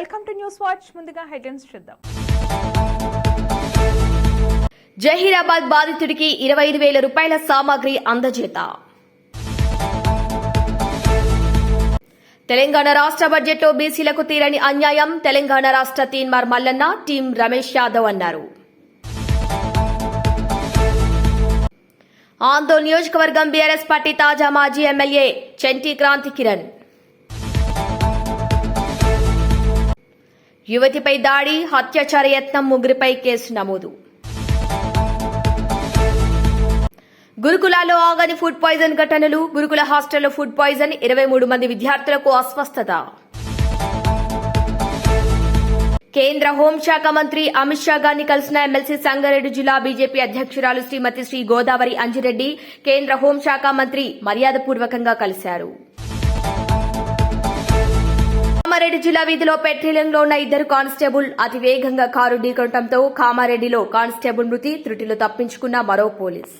Welcome to news watch. ముందుగా headlines చూద్దాం. జహీరాబాద్ బాధితుడికి ఇరవై ఐదు వేల రూపాయల సామాగ్రి అందజేత. తెలంగాణ రాష్ట్ర బడ్జెట్లో బీసీలకు తీరని అన్యాయం. తెలంగాణ రాష్ట్ర తీన్మార్ మల్లన్న టీం రమేష్ యాదవ్ అన్నారు. ఆందోళన నియోజకవర్గం బీఆర్ఎస్ పార్టీ తాజా మాజీ ఎమ్మెల్యే చెంటి క్రాంతి కిరణ్. యువతిపై దాడి హత్యాచార యత్నం ముగ్గురిపై కేసు నమోదు. గురుకులాల్లో ఆగని ఫుడ్ పాయిజన్ ఘటనలు గురుకుల హాస్టల్లో ఫుడ్ పాయిజన్ ఇరవై మూడు మంది విద్యార్థులకు అస్వస్థత. కేంద్ర హోంశాఖ మంత్రి అమిత్ షా గారిని కలిసిన ఎమ్మెల్సీ సంగారెడ్డి జిల్లా బీజేపీ అధ్యక్షురాలు శ్రీమతి శ్రీ గోదావరి అంజిరెడ్డి కేంద్ర హోంశాఖ మంత్రి మర్యాదపూర్వకంగా కలిశారు. కామారెడ్డి జిల్లా వీధిలో పెట్రోలింగ్లో ఉన్న ఇద్దరు కానిస్టేబుల్ అతి వేగంగా కారు ఢీకొనడంతో కామారెడ్డిలో కానిస్టేబుల్ మృతి త్రుటిలో తప్పించుకున్న మరో పోలీస్.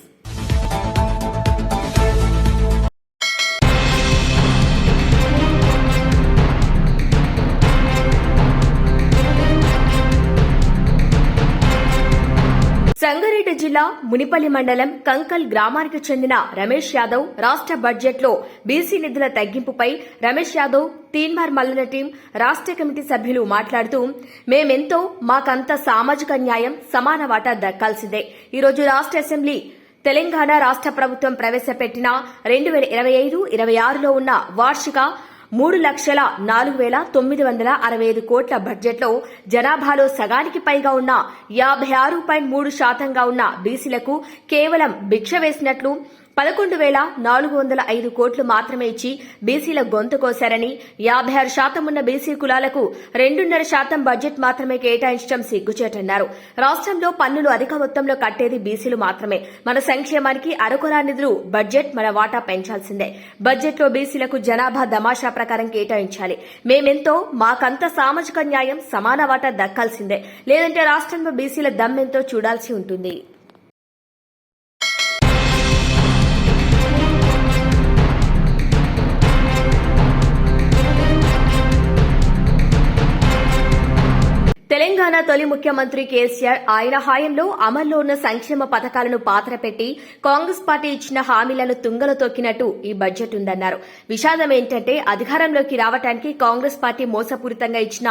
జిల్లా మునిపల్లి మండలం కంకల్ గ్రామానికి చెందిన రమేష్ యాదవ్ రాష్ట్ర బడ్జెట్లో బీసీ నిధుల తగ్గింపుపై రమేష్ యాదవ్ తీన్మార్ మల్లన టీం రాష్ట్ర కమిటీ సభ్యులు మాట్లాడుతూ మేమెంతో మాకంత సామాజిక న్యాయం సమాన వాటా దక్కాల్సిందే. ఈరోజు రాష్ట్ర అసెంబ్లీ తెలంగాణ రాష్ట్ర ప్రభుత్వం ప్రవేశపెట్టిన రెండు వేల ఇరవై ఐదు ఇరవై ఆరులో ఉన్న వార్షిక మూడు లక్షల నాలుగు వేల తొమ్మిది వందల అరవై ఐదు కోట్ల బడ్జెట్లో జనాభాలో సగానికి పైగా ఉన్న యాభై ఆరు పాయింట్ మూడు శాతంగా ఉన్న బీసీలకు కేవలం భిక్ష వేసినట్లు పదకొండు వేల నాలుగు వందల ఐదు కోట్లు మాత్రమే ఇచ్చి బీసీల గొంతు కోశారని యాభై ఆరు శాతం ఉన్న బీసీ కులాలకు రెండున్నర శాతం బడ్జెట్ మాత్రమే కేటాయించడం సిగ్గుచేటన్నారు. రాష్ట్రంలో పన్నులు అధిక మొత్తంలో కట్టేది బీసీలు మాత్రమే. మన సంక్షేమానికి అరకొరా నిధులు బడ్జెట్ మన వాటా పెంచాల్సిందే. బడ్జెట్లో బీసీలకు జనాభా దమాషా ప్రకారం కేటాయించాలి. మేమెంతో మాకంత సామాజిక న్యాయం సమాన వాటా దక్కాల్సిందే. లేదంటే రాష్ట్రంలో బీసీల దమ్మెంతో చూడాల్సి ఉంటుంది. తెలంగాణ తొలి ముఖ్యమంత్రి కేసీఆర్ ఆయన హాయంలో అమల్లో ఉన్న సంక్షేమ పథకాలను పాత్రపెట్టి కాంగ్రెస్ పార్టీ ఇచ్చిన హామీలను తుంగలో తొక్కినట్టు ఈ బడ్జెట్ ఉందన్నారు. విషాదం ఏంటంటే అధికారంలోకి రావడానికి కాంగ్రెస్ పార్టీ మోసపూరితంగా ఇచ్చిన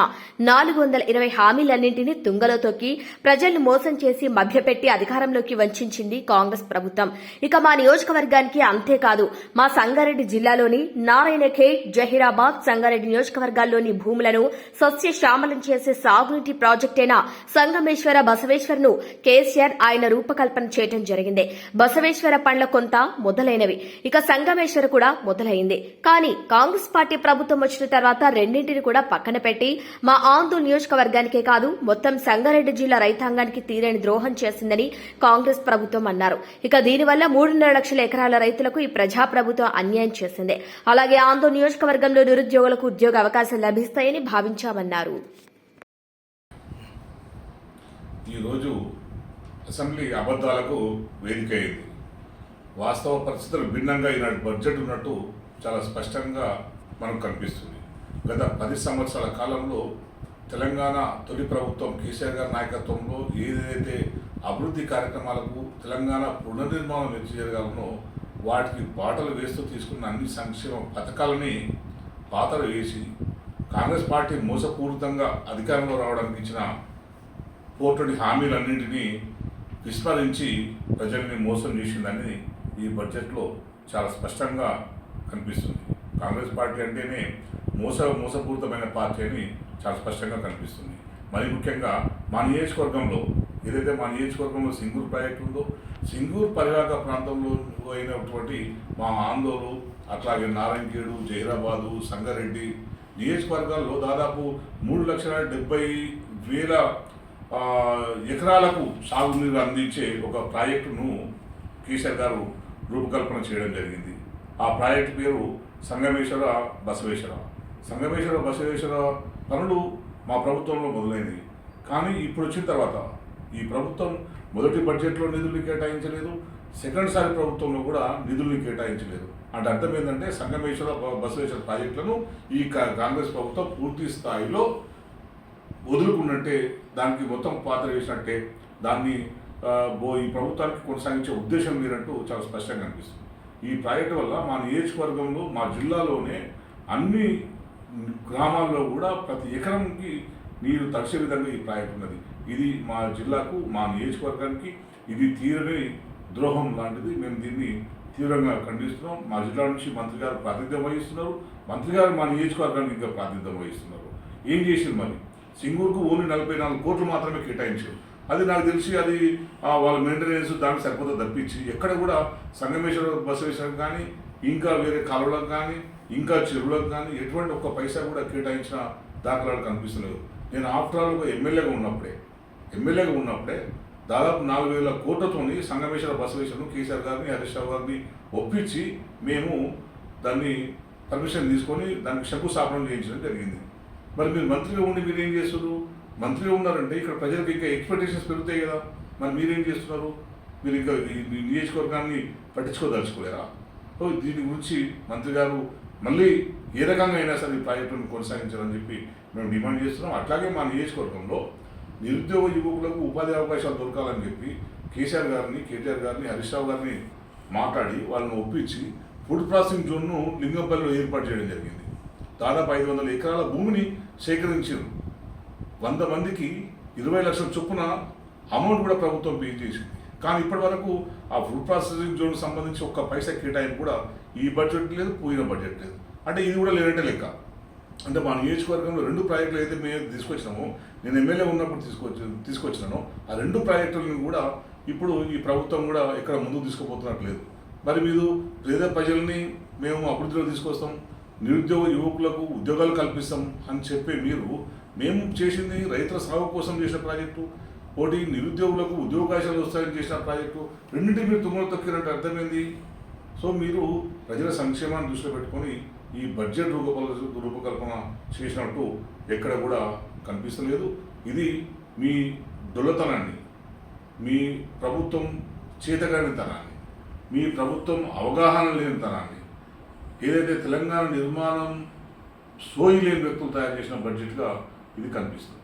నాలుగు వందల ఇరవై హామీలన్నింటినీ తుంగలో తొక్కి ప్రజలను మోసం చేసి మభ్యపెట్టి అధికారంలోకి వంచింది కాంగ్రెస్ ప్రభుత్వం. ఇక మా నియోజకవర్గానికి అంతేకాదు మా సంగారెడ్డి జిల్లాలోని నారాయణఖేడ్ జహీరాబాద్ సంగారెడ్డి నియోజకవర్గాల్లోని భూములను సస్యశ్యామలం చేసే సాగునీటి ప్రాజెక్టైన? సంగమేశ్వర బసవేశ్వర్ను కేసీఆర్ ఆయన రూపకల్పన చేయడం జరిగింది. బసవేశ్వర పండ్ల కొంత మొదలైనవి. ఇక సంగమేశ్వర కూడా మొదలైంది. కానీ కాంగ్రెస్ పార్టీ ప్రభుత్వం వచ్చిన తర్వాత రెండింటిని కూడా పక్కన పెట్టి మా ఆందోళన నియోజకవర్గానికే కాదు మొత్తం సంగారెడ్డి జిల్లా రైతాంగానికి తీరని ద్రోహం చేసిందని కాంగ్రెస్ ప్రభుత్వం అన్నారు. ఇక దీనివల్ల మూడున్నర లక్షల ఎకరాల రైతులకు ఈ ప్రజా ప్రభుత్వం అన్యాయం చేసింది. అలాగే ఆంధ్ర నియోజకవర్గంలో నిరుద్యోగులకు ఉద్యోగ అవకాశం లభిస్తాయని భావించామన్నారు. ఈరోజు అసెంబ్లీ అబద్ధాలకు వేదిక అయింది వాస్తవ పరిస్థితులు భిన్నంగా ఈనాటి బడ్జెట్ ఉన్నట్టు చాలా స్పష్టంగా మనకు కనిపిస్తుంది. గత పది సంవత్సరాల కాలంలో తెలంగాణ తొలి ప్రభుత్వం కేసీఆర్ గారి నాయకత్వంలో ఏదైతే అభివృద్ధి కార్యక్రమాలకు తెలంగాణ పునర్నిర్మాణం ఎత్తి జరగాలనో వాటికి బాటలు వేస్తూ తీసుకున్న అన్ని సంక్షేమ పథకాలని పాతలు వేసి కాంగ్రెస్ పార్టీ మోసపూరితంగా అధికారంలో రావడానికి ఇచ్చిన పోటీ హామీలన్నింటినీ విస్మరించి ప్రజల్ని మోసం చేసిందని ఈ బడ్జెట్లో చాలా స్పష్టంగా కనిపిస్తుంది. కాంగ్రెస్ పార్టీ అంటేనే మోస మోసపూరితమైన పార్టీ అని చాలా స్పష్టంగా కనిపిస్తుంది. మరి ముఖ్యంగా మా నియోజకవర్గంలో ఏదైతే మా నియోజకవర్గంలో సింగూర్ ప్రాజెక్టు ఉందో సింగూర్ పరివాహక ప్రాంతంలో అయినటువంటి మా ఆందోళన అట్లాగే నారాయణగేడు జహీరాబాదు సంగారెడ్డి నియోజకవర్గాల్లో దాదాపు మూడు లక్షల డెబ్బై వేల ఎకరాలకు సాగునీరు అందించే ఒక ప్రాజెక్టును కేసీఆర్ గారు రూపకల్పన చేయడం జరిగింది. ఆ ప్రాజెక్టు పేరు సంగమేశ్వర బసవేశ్వర. సంగమేశ్వర బసవేశ్వర పనులు మా ప్రభుత్వంలో మొదలైనవి. కానీ ఇప్పుడు వచ్చిన తర్వాత ఈ ప్రభుత్వం మొదటి బడ్జెట్లో నిధులు కేటాయించలేదు సెకండ్ సారి ప్రభుత్వంలో కూడా నిధుల్ని కేటాయించలేదు. అంటే అర్థం ఏంటంటే సంగమేశ్వర బసవేశ్వర ప్రాజెక్టులను ఈ కా- కాంగ్రెస్ ప్రభుత్వం పూర్తి స్థాయిలో ఉన్నట్టే దానికి మొత్తం పాత్ర వేసినట్టే దాన్ని బో ఈ ప్రభుత్వానికి కొనసాగించే ఉద్దేశం మీరంటూ చాలా స్పష్టంగా అనిపిస్తుంది. ఈ ప్రాజెక్టు వల్ల మా నియోజకవర్గంలో మా జిల్లాలోనే అన్ని గ్రామాల్లో కూడా ప్రతి ఎకరంకి నీరు తడిసే విధంగా ఈ ప్రాజెక్ట్ ఉన్నది. ఇది మా జిల్లాకు మా నియోజకవర్గానికి ఇది తీరని ద్రోహం లాంటిది. మేము దీన్ని తీవ్రంగా ఖండిస్తున్నాం. మా జిల్లా నుంచి మంత్రి గారు ప్రాతినిధ్యం వహిస్తున్నారు. మంత్రి గారు మా నియోజకవర్గానికి ఇంకా ప్రాతినిధ్యం వహిస్తున్నారు. ఏం చేసింది మరి? సింగూరుకు ఓన్లీ నలభై నాలుగు కోట్లు మాత్రమే కేటాయించారు. అది నాకు తెలిసి అది వాళ్ళ మెయింటెనెన్స్ దానికి సరిపోతే తప్పించి ఎక్కడ కూడా సంగమేశ్వర బసవేశ్వరం కానీ ఇంకా వేరే కాలువలకు కానీ ఇంకా చెరువులకు కానీ ఎటువంటి ఒక్క పైసా కూడా కేటాయించిన దాఖలాలు కనిపిస్తలేదు. నేను ఆఫ్టర్ ఆల్ ఒక ఎమ్మెల్యేగా ఉన్నప్పుడే ఎమ్మెల్యేగా ఉన్నప్పుడే దాదాపు నాలుగు వేల కోట్లతోని సంగమేశ్వర బసవేశ్వరం కేసీఆర్ గారిని హరీష్ రావు గారిని ఒప్పించి మేము దాన్ని పర్మిషన్ తీసుకొని దానికి శంకుస్థాపన చేయించడం జరిగింది. మరి మీరు మంత్రిగా ఉండి మీరు ఏం చేస్తున్నారు? మంత్రిగా ఉన్నారంటే ఇక్కడ ప్రజలకు ఇంకా ఎక్స్పెక్టేషన్స్ పెరుగుతాయి కదా. మరి మీరేం చేస్తున్నారు? మీరు ఇంకా మీ నియోజకవర్గాన్ని పట్టించుకోదలుచుకోలేరా? సో దీని గురించి మంత్రి గారు మళ్ళీ ఏ రకంగా అయినా సరే ఈ ప్రాజెక్టును కొనసాగించాలని చెప్పి మేము డిమాండ్ చేస్తున్నాం. అట్లాగే మా నియోజకవర్గంలో నిరుద్యోగ యువకులకు ఉపాధి అవకాశాలు దొరకాలని చెప్పి కేసీఆర్ గారిని కేటీఆర్ గారిని హరీష్ రావు గారిని మాట్లాడి వాళ్ళని ఒప్పించి ఫుడ్ ప్రాసెసింగ్ జోన్ను లింగంపల్లిలో ఏర్పాటు చేయడం జరిగింది. దాదాపు ఐదు వందల ఎకరాల భూమిని సేకరించారు. వంద మందికి ఇరవై లక్షల చొప్పున అమౌంట్ కూడా ప్రభుత్వం పే చేసింది. కానీ ఇప్పటి వరకు ఆ ఫుడ్ ప్రాసెసింగ్ జోన్ సంబంధించి ఒక్క పైసా కేటాయింపు కూడా ఈ బడ్జెట్ లేదు పోయిన బడ్జెట్ లేదు. అంటే ఇది కూడా లేనట్టే లెక్క. అంటే మా నియోజకవర్గంలో రెండు ప్రాజెక్టులు అయితే మేము తీసుకొచ్చినామో నేను ఎమ్మెల్యే ఉన్నప్పుడు తీసుకొచ్చి తీసుకొచ్చినాను ఆ రెండు ప్రాజెక్టులను కూడా ఇప్పుడు ఈ ప్రభుత్వం కూడా ఎక్కడ ముందుకు తీసుకుపోతున్నట్లేదు మరి మీరు పేద ప్రజల్ని మేము అభివృద్ధిలో తీసుకొస్తాం నిరుద్యోగ యువకులకు ఉద్యోగాలు కల్పిస్తాం అని చెప్పే మీరు మేము చేసింది రైతుల సాగు కోసం చేసిన ప్రాజెక్టు ఒకటి నిరుద్యోగులకు ఉద్యోగాశాలు వస్తాయని చేసిన ప్రాజెక్టు రెండింటి మీరు తుమ్మలు తొక్కినట్టు అర్థమైంది? సో మీరు ప్రజల సంక్షేమాన్ని దృష్టిలో పెట్టుకొని ఈ బడ్జెట్ రూపకల్ప రూపకల్పన చేసినట్టు ఎక్కడ కూడా కనిపిస్తలేదు. ఇది మీ దొల్లతనాన్ని మీ ప్రభుత్వం చేతగానితనాన్ని మీ ప్రభుత్వం అవగాహన లేనితనాన్ని ఏదైతే తెలంగాణ నిర్మాణం సోయి లేని వ్యక్తులు తయారు చేసిన బడ్జెట్గా ఇది కనిపిస్తుంది.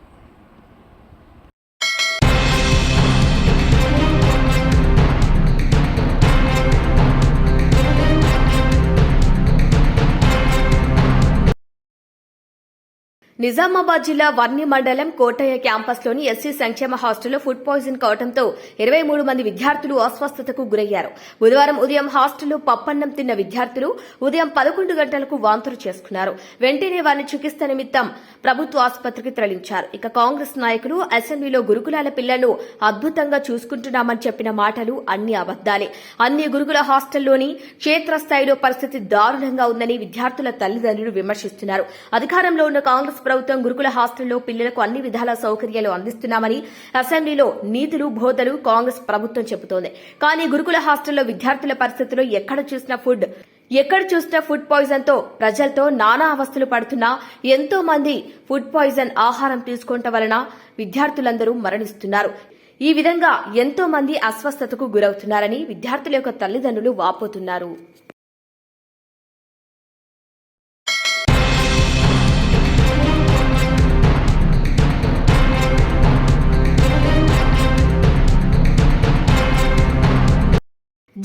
నిజామాబాద్ జిల్లా వర్ణి మండలం కోటయ్య క్యాంపస్లోని ఎస్సీ సంక్షేమ హాస్టల్లో ఫుడ్ పాయిజన్ కావడంతో ఇరవై మూడు మంది విద్యార్థులు అస్వస్థతకు గురయ్యారు. బుధవారం ఉదయం హాస్టల్లో పప్పన్నం తిన్న విద్యార్థులు ఉదయం పదకొండు గంటలకు వాంతులు చేసుకున్నారు. వెంటనే వారిని చికిత్స నిమిత్తం ప్రభుత్వ ఆసుపత్రికి తరలించారు. ఇక కాంగ్రెస్ నాయకులు అసెంబ్లీలో గురుకులాల పిల్లలను అద్భుతంగా చూసుకుంటున్నామని చెప్పిన మాటలు అన్ని అబద్దాలే అన్ని గురుకుల హాస్టల్లోని క్షేత్రస్థాయిలో పరిస్థితి దారుణంగా ఉందని విద్యార్థుల తల్లిదండ్రులు విమర్శిస్తున్నారు. అధికారంలో ఉన్న కాంగ్రెస్ ప్రభుత్వం గురుకుల హాస్టల్లో పిల్లలకు అన్ని విధాల సౌకర్యాలు అందిస్తున్నామని అసెంబ్లీలో నీతులు బోధలు కాంగ్రెస్ ప్రభుత్వం చెబుతోంది. కానీ గురుకుల హాస్టల్లో విద్యార్థుల పరిస్థితుల్లో ఎక్కడ చూసిన ఫుడ్ ఎక్కడ చూసిన ఫుడ్ పాయిజన్తో ప్రజలతో నానా అవస్థలు పడుతున్నా ఎంతో మంది ఫుడ్ పాయిజన్ ఆహారం తీసుకోవటం వలన విద్యార్థులందరూ మరణిస్తున్నారు. ఈ విధంగా ఎంతో మంది అస్వస్థతకు గురవుతున్నారని విద్యార్థుల యొక్క తల్లిదండ్రులు వాపోతున్నారు.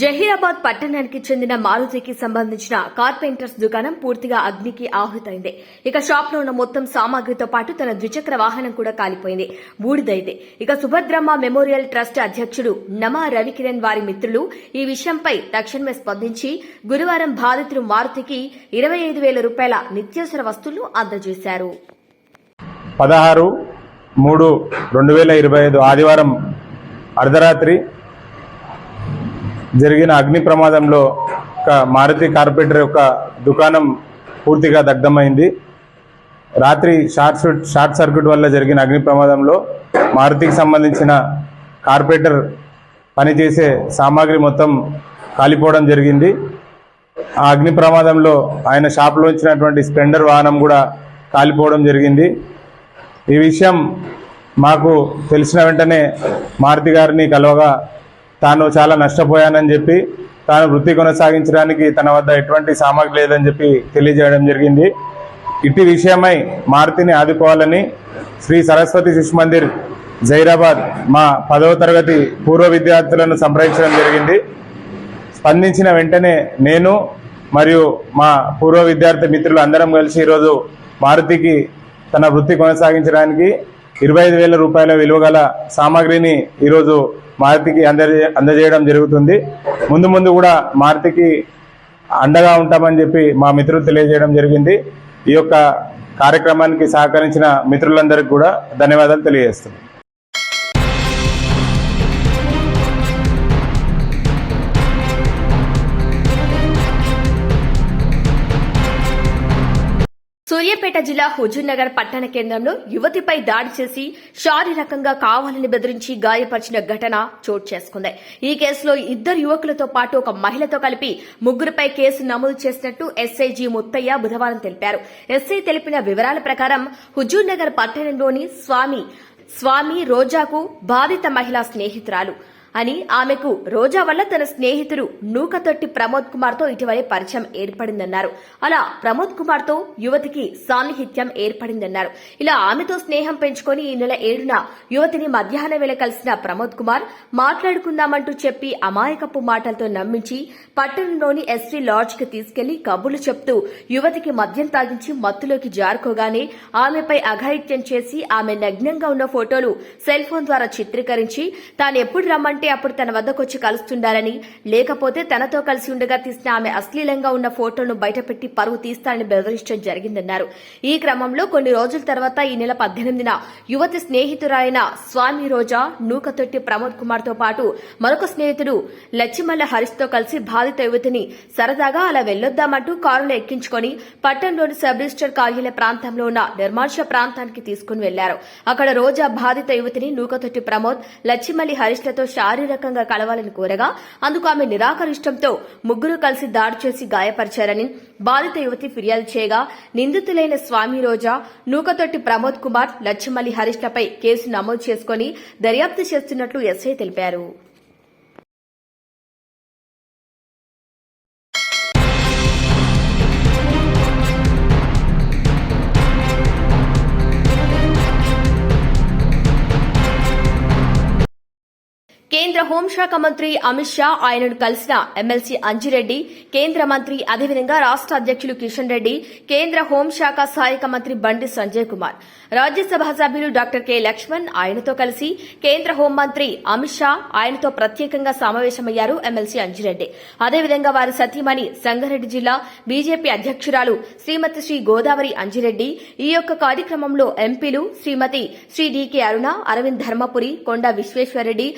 జహీరాబాద్ పట్టణానికి చెందిన మారుతికి సంబంధించిన కార్పెంటర్స్ దుకాణం పూర్తిగా అగ్నికి ఆహుతైంది. ఇక షాప్లో ఉన్న మొత్తం సామాగ్రితో పాటు తన ద్విచక్ర వాహనం కూడా కాలిపోయింది. బూడిదైతే ఇక సుభద్రమ్మ మెమోరియల్ ట్రస్ట్ అధ్యక్షుడు నమా రవికిరణ్ వారి మిత్రులు ఈ విషయంపై తక్షణమే స్పందించి గురువారం బాధితులు మారుతికి ఇరవై ఐదు వేల రూపాయల నిత్యావసర వస్తువులు అందజేశారు. పదహారు మూడు రెండు వేల ఇరవై ఐదు ఆదివారం అర్ధరాత్రి జరిగిన అగ్ని ప్రమాదంలో ఒక మారుతి కార్పెంటర్ యొక్క దుకాణం పూర్తిగా దగ్ధమైంది. రాత్రి షార్ట్ షార్ట్ సర్క్యూట్ వల్ల జరిగిన అగ్ని ప్రమాదంలో మారుతికి సంబంధించిన కార్పెంటర్ పనిచేసే సామాగ్రి మొత్తం కాలిపోవడం జరిగింది. ఆ అగ్ని ప్రమాదంలో ఆయన షాప్లో ఉంచినటువంటి స్ప్లెండర్ వాహనం కూడా కాలిపోవడం జరిగింది. ఈ విషయం మాకు తెలిసిన వెంటనే మారుతి గారిని కలవగా తాను చాలా నష్టపోయానని చెప్పి తాను వృత్తి కొనసాగించడానికి తన వద్ద ఎటువంటి సామాగ్రి లేదని చెప్పి తెలియజేయడం జరిగింది. ఇట్టి విషయమై మారుతిని ఆదుకోవాలని శ్రీ సరస్వతి శిశు మందిర్ జైరాబాద్ మా పదవ తరగతి పూర్వ విద్యార్థులను సంప్రదించడం జరిగింది. స్పందించిన వెంటనే నేను మరియు మా పూర్వ విద్యార్థి మిత్రులు అందరం కలిసి ఈరోజు మారుతికి తన వృత్తి కొనసాగించడానికి ఇరవై ఐదు వేల రూపాయల విలువ గల సామాగ్రిని ఈరోజు మారుతికి అందజే అందజేయడం జరుగుతుంది. ముందు ముందు కూడా మారుతికి అండగా ఉంటామని చెప్పి మా మిత్రులు తెలియజేయడం జరిగింది. ఈ యొక్క కార్యక్రమానికి సహకరించిన మిత్రులందరికీ కూడా ధన్యవాదాలు తెలియజేస్తున్నాం. సూర్యాపేట జిల్లా హుజూర్నగర్ పట్టణ కేంద్రంలో యువతిపై దాడి చేసి శారీరకంగా కావాలని బెదిరించి గాయపరిచిన ఘటన చోటు చేసుకుంది. ఈ కేసులో ఇద్దరు యువకులతో పాటు ఒక మహిళతో కలిపి ముగ్గురుపై కేసు నమోదు చేసినట్టు ఎస్ఐజీ ముత్తయ్య బుధవారం తెలిపారు. ఎస్ఐ తెలిపిన వివరాల ప్రకారం హుజూర్నగర్ పట్టణంలోని స్వామి స్వామి రోజాకు బాధిత మహిళా స్నేహితురాలు. అని ఆమెకు రోజా వల్ల తన స్నేహితుడు నూకతొట్టి ప్రమోద్ కుమార్తో ఇటీవలే పరిచయం ఏర్పడిందన్నారు. అలా ప్రమోద్ కుమార్తో యువతికి సాన్నిహిత్యం ఏర్పడిందన్నారు. ఇలా ఆమెతో స్నేహం పెంచుకొని ఈ నెల ఏడున యువతిని మధ్యాహ్నం వేళ కలిసిన ప్రమోద్ కుమార్ మాట్లాడుకుందామంటూ చెప్పి అమాయకపు మాటలతో నమ్మించి పట్టణంలోని ఎస్సీ లాడ్జ్కి తీసుకెళ్ళి కబుర్లు చెప్తూ యువతికి మద్యం తాగించి మత్తులోకి జారుకోగానే ఆమెపై అఘాయిత్యం చేసి ఆమె నగ్నంగా ఉన్న ఫోటోలు సెల్ ఫోన్ ద్వారా చిత్రీకరించి తాను ఎప్పుడు ఉంటే అప్పుడు తన వద్దకొచ్చి కలుస్తుండాలని. లేకపోతే తనతో కలిసి ఉండగా తీసిన ఆమె అశ్లీలంగా ఉన్న ఫోటోను బయటపెట్టి పరువు తీస్తానని బెదిరించడం జరిగిందన్నారు. ఈ క్రమంలో కొన్ని రోజుల తర్వాత ఈ నెల పద్దెనిమిదిన యువతి స్నేహితురాలైన స్వామి రోజా నూకతొట్టి ప్రమోద్ కుమార్తో పాటు మరొక స్నేహితుడు లచ్చిమల్ల హరీష్తో కలిసి బాధిత యువతిని సరదాగా అలా వెళ్ళొద్దామంటూ కారులో ఎక్కించుకొని పట్టణంలోని సబ్ రిజిస్టర్ కార్యాలయ ప్రాంతంలో ఉన్న నిర్మానుష ప్రాంతానికి తీసుకుని వెళ్ళారు. అక్కడ రోజా బాధిత యువతిని నూకతొట్టి ప్రమోద్ లచ్చిమల్లి హరీష్లతో శారీరకంగా కలవాలని కోరగా అందుకు ఆమె నిరాకరిష్టంతో ముగ్గురు కలిసి దాడి చేసి గాయపరిచారని బాధిత యువతి ఫిర్యాదు చేయగా నిందితులైన స్వామి రోజా నూకతొట్టి ప్రమోద్ కుమార్ లచ్చిమల్లి హరీష్లపై కేసు నమోదు చేసుకుని దర్యాప్తు చేస్తున్నట్లు ఎస్ఐ తెలిపారు. కేంద్ర హోంశాఖ మంత్రి అమిత్ షా ఆయనను కలిసిన ఎమ్మెల్సీ అంజిరెడ్డి కేంద్ర మంత్రి అదేవిధంగా రాష్ట అధ్యక్షులు కిషన్ రెడ్డి కేంద్ర హోంశాఖ సహాయక మంత్రి బండి సంజయ్ కుమార్. రాజ్యసభ సభ్యులు డాక్టర్ కె లక్ష్మణ్ ఆయనతో కలిసి కేంద్ర హోంమంత్రి అమిత్ షా ఆయనతో ప్రత్యేకంగా సమావేశమయ్యారు ఎమ్మెల్సీ అంజిరెడ్డి. అదేవిధంగా వారి సతీమణి సంగారెడ్డి జిల్లా బీజేపీ అధ్యక్షురాలు శ్రీమతి శ్రీ గోదావరి అంజిరెడ్డి ఈ యొక్క కార్యక్రమంలో ఎంపీలు Shrimati Shri DK Aruna Arvind Dharmapuri Konda Vishweshwar Reddy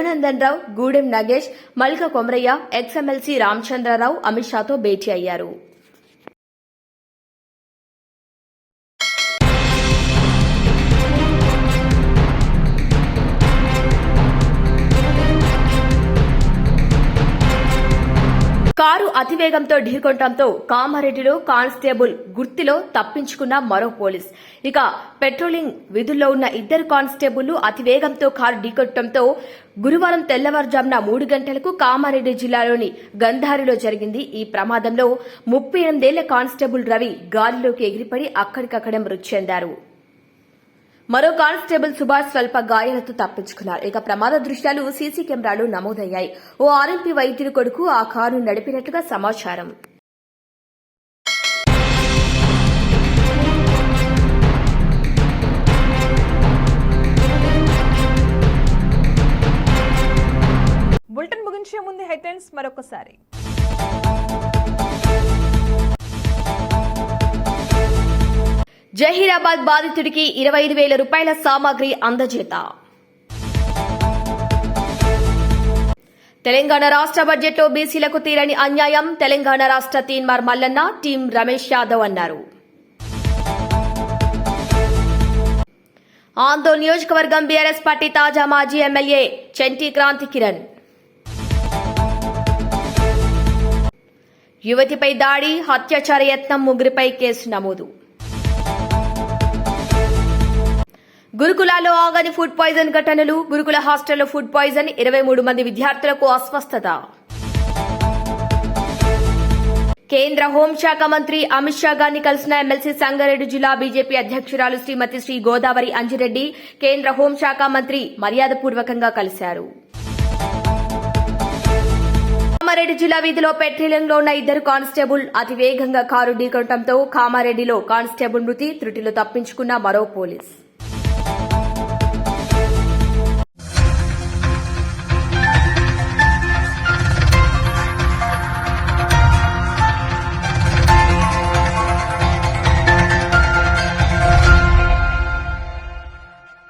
Raghunandan Rao Godam Nagesh Malka Komaraiah ex MLC Ramchandra Rao Amit షాతో భేటీ అయ్యారు. కారు అతివేగంతో ఢీకొట్టడంతో కామారెడ్డిలో కానిస్టేబుల్ గుర్తిలో తప్పించుకున్న మరో పోలీస్. ఇక పెట్రోలింగ్ విధుల్లో ఉన్న ఇద్దరు కానిస్టేబుళ్ళు అతివేగంతో కారు ఢీకొట్టడంతో గురువారం తెల్లవారుజామున మూడు గంటలకు కామారెడ్డి జిల్లాలోని గంధారిలో జరిగింది ఈ ప్రమాదంలో ముప్పై ఎనిమిదేళ్ళ కానిస్టేబుల్ రవి గాలిలోకి ఎగిరిపడి అక్కడికక్కడే మృతి చెందారు. మరో కానిస్టేబుల్ సుభాష్ స్వల్ప గాయాలతో తప్పించుకున్నారు. ఇక ప్రమాద దృశ్యాలు సీసీ కెమెరాలు నమోదయ్యాయి. ఓ ఆర్ఎంపీ వైద్యుడి కొడుకు ఆ కారు నడిపినట్లుగా సమాచారం. బులెటిన్ ముగించే ముందు హెడ్లైన్స్ మరొకసారి. జహీరాబాద్ బాధితుడికి ఇరవై ఐదు వేల రూపాయల సామాగ్రి అందజేత. తెలంగాణ రాష్ట్ర బడ్జెట్లో బీసీలకు తీరని అన్యాయం. తెలంగాణ రాష్ట్ర తీన్మార్ మల్లన్న టీం రమేష్ యాదవ్ అన్నారు. ఆందోళ్ నియోజకవర్గం బీఆర్ఎస్ పార్టీ తాజా మాజీ ఎమ్మెల్యే చెంటి క్రాంతి కిరణ్. యువతిపై దాడి హత్యాచార యత్నం ముగ్గురిపై కేసు నమోదు. గురుకులాలో ఆగని ఫుడ్ పాయిజన్ ఘటనలు గురుకుల హాస్టల్లో ఫుడ్ పాయిజన్ ఇరవై మూడు మంది విద్యార్థులకు అస్వస్థత. కేంద్ర హోంశాఖ మంత్రి అమిత్ షా గారిని కలిసిన ఎమ్మెల్సీ సంగారెడ్డి జిల్లా బీజేపీ అధ్యక్షురాలు శ్రీమతి శ్రీ గోదావరి అంజిరెడ్డి కేంద్ర హోంశాఖ మంత్రి మర్యాదపూర్వకంగా కలిశారు. కామారెడ్డి జిల్లా వీధిలో పెట్రోలింగ్ ఉన్న ఇద్దరు కానిస్టేబుల్ అతి వేగంగా కారు ఢీకొనడంతో కామారెడ్డిలో కానిస్టేబుల్ మృతి త్రుటిలో తప్పించుకున్న మరో పోలీస్.